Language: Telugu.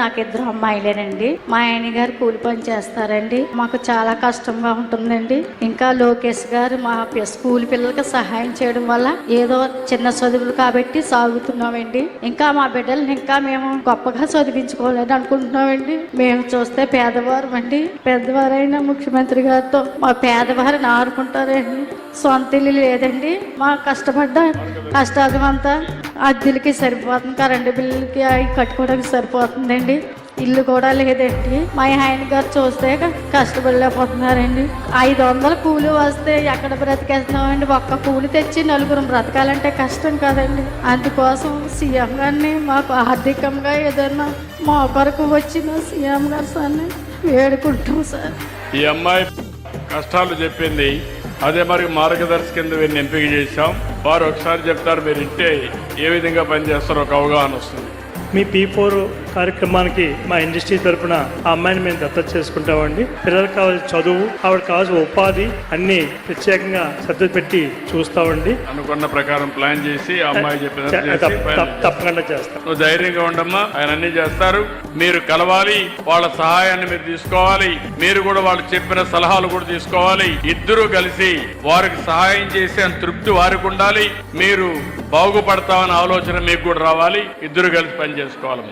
నాకు ఇద్దరు అమ్మాయిలేనండి. మా ఆయన గారు కూలి పని చేస్తారండి. మాకు చాలా కష్టంగా ఉంటుందండి. ఇంకా లోకేష్ గారు మా స్కూల్ పిల్లలకి సహాయం చేయడం వల్ల ఏదో చిన్న చదువులు కాబట్టి సాగుతున్నామండి. ఇంకా మా బిడ్డలను ఇంకా మేము గొప్పగా చదివించుకోవాలని అనుకుంటున్నామండి. మేము చూస్తే పేదవారం అండి. పెద్దవారైన ముఖ్యమంత్రి గారితో మా పేదవారిని ఆడుకుంటారండి సొంత ఇల్లు లేదండి. మా కష్టపడ్డ కష్టాలు అంతా అద్దెలకి సరిపోతుంది కరెంటు బిల్లుకి అవి కట్టుకోవడానికి సరిపోతుందండి. ఇల్లు కూడా లేదండి. మా ఆయన గారు చూస్తే కష్టపడలేకపోతున్నారండి. ఐదు వందల కూలి వస్తే ఎక్కడ బ్రతికేస్తున్నామండి? ఒక్క కూలి తెచ్చి నలుగురు బ్రతకాలంటే కష్టం కదండి. అందుకోసం సీఎం గారిని మాకు ఆర్థికంగా ఏదైనా మా కొరకు వచ్చిన సీఎం గారు సార్ని వేడుకుంటాం సార్. ఈ అమ్మాయి కష్టాలు చెప్పింది అదే మరి మార్గదర్శి కింద వీరిని ఎంపిక చేశాం. వారు ఒకసారి చెప్తారు మీరు ఇంటే ఏ విధంగా పనిచేస్తారో ఒక అవగాహన వస్తుంది. మీ పీ ఫోర్ కార్యక్రమానికి మా ఇండస్ట్రీ తరపున ఆ అమ్మాయిని మేము దత్తత చేసుకుంటామండి. పిల్లలకు కావాల్సిన చదువు ఆవిడ కావాల్సిన ఉపాధి అన్ని ప్రత్యేకంగా శ్రద్ధ పెట్టి చూస్తామండి. అనుకున్న ప్రకారం ప్లాన్ చేసి ఆ అమ్మాయి చేస్తాం. తప్పకుండా చేస్తాం. నువ్వు ధైర్యంగా ఉండమ్మా. ఆయన అన్ని చేస్తారు. మీరు కలవాలి. వాళ్ళ సహాయాన్ని మీరు తీసుకోవాలి. మీరు కూడా వాళ్ళు చెప్పిన సలహాలు కూడా తీసుకోవాలి. ఇద్దరూ కలిసి వారికి సహాయం చేసే అంత తృప్తి వారికి ఉండాలి. మీరు బాగుపడతామనే ఆలోచన మీకు కూడా రావాలి. ఇద్దరు కలిసి పని చేసుకోవాలి.